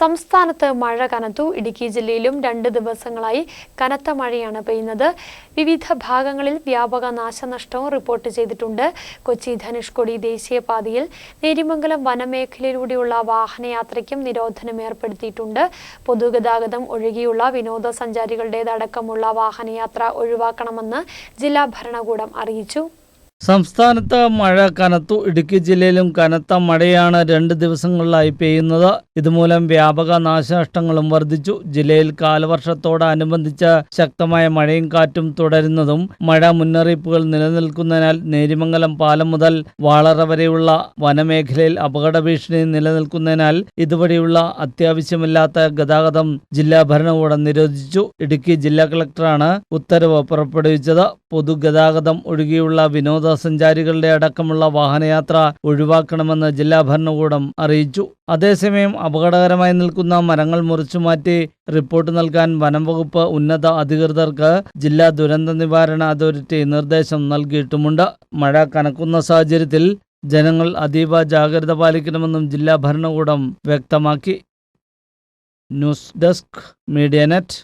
സംസ്ഥാനത്ത് മഴ കനത്തു. ഇടുക്കി ജില്ലയിലും രണ്ട് ദിവസങ്ങളായി കനത്ത മഴയാണ് പെയ്യുന്നത്. വിവിധ ഭാഗങ്ങളിൽ വ്യാപക നാശനഷ്ടവും റിപ്പോർട്ട് ചെയ്തിട്ടുണ്ട്. കൊച്ചി ധനുഷ്കോടി ദേശീയപാതയിൽ നേരിമംഗലം വനമേഖലയിലൂടെയുള്ള വാഹനയാത്രയ്ക്കും നിരോധനം ഏർപ്പെടുത്തിയിട്ടുണ്ട്. പൊതുഗതാഗതം ഒഴികെയുള്ള വിനോദസഞ്ചാരികളുടേതടക്കമുള്ള വാഹനയാത്ര ഒഴിവാക്കണമെന്ന് ജില്ലാ ഭരണകൂടം അറിയിച്ചു. സംസ്ഥാനത്ത് മഴ കനത്തു ഇടുക്കി ജില്ലയിലും കനത്ത മഴയാണ് രണ്ട് ദിവസങ്ങളിലായി പെയ്യുന്നത്. ഇതുമൂലം വ്യാപക നാശനഷ്ടങ്ങളും വർദ്ധിച്ചു. ജില്ലയിൽ കാലവർഷത്തോടനുബന്ധിച്ച് ശക്തമായ മഴയും കാറ്റും തുടരുന്നതും മഴ മുന്നറിയിപ്പുകൾ നിലനിൽക്കുന്നതിനാൽ നേരിമംഗലം പാലം മുതൽ വാളറ വരെയുള്ള വനമേഖലയിൽ അപകട ഭീഷണി നിലനിൽക്കുന്നതിനാൽ ഇതുവഴിയുള്ള അത്യാവശ്യമില്ലാത്ത ഗതാഗതം ജില്ലാ ഭരണകൂടം നിരോധിച്ചു. ഇടുക്കി ജില്ലാ കളക്ടറാണ് ഉത്തരവ് പുറപ്പെടുവിച്ചത്. പൊതുഗതാഗതം ഒഴികെയുള്ള വിനോദസഞ്ചാരികളുടെ അടക്കമുള്ള വാഹനയാത്ര ഒഴിവാക്കണമെന്ന് ജില്ലാ ഭരണകൂടം അറിയിച്ചു. അതേസമയം അപകടകരമായി നിൽക്കുന്ന മരങ്ങൾ മുറിച്ചുമാറ്റി റിപ്പോർട്ട് നൽകാൻ വനം വകുപ്പ് ഉന്നത അധികൃതർക്ക് ജില്ലാ ദുരന്ത നിവാരണ അതോറിറ്റി നിർദ്ദേശം നൽകിയിട്ടുമുണ്ട്. മഴ കനക്കുന്ന സാഹചര്യത്തിൽ ജനങ്ങൾ അതീവ ജാഗ്രത പാലിക്കണമെന്നും ജില്ലാ ഭരണകൂടം വ്യക്തമാക്കി. News desk media net.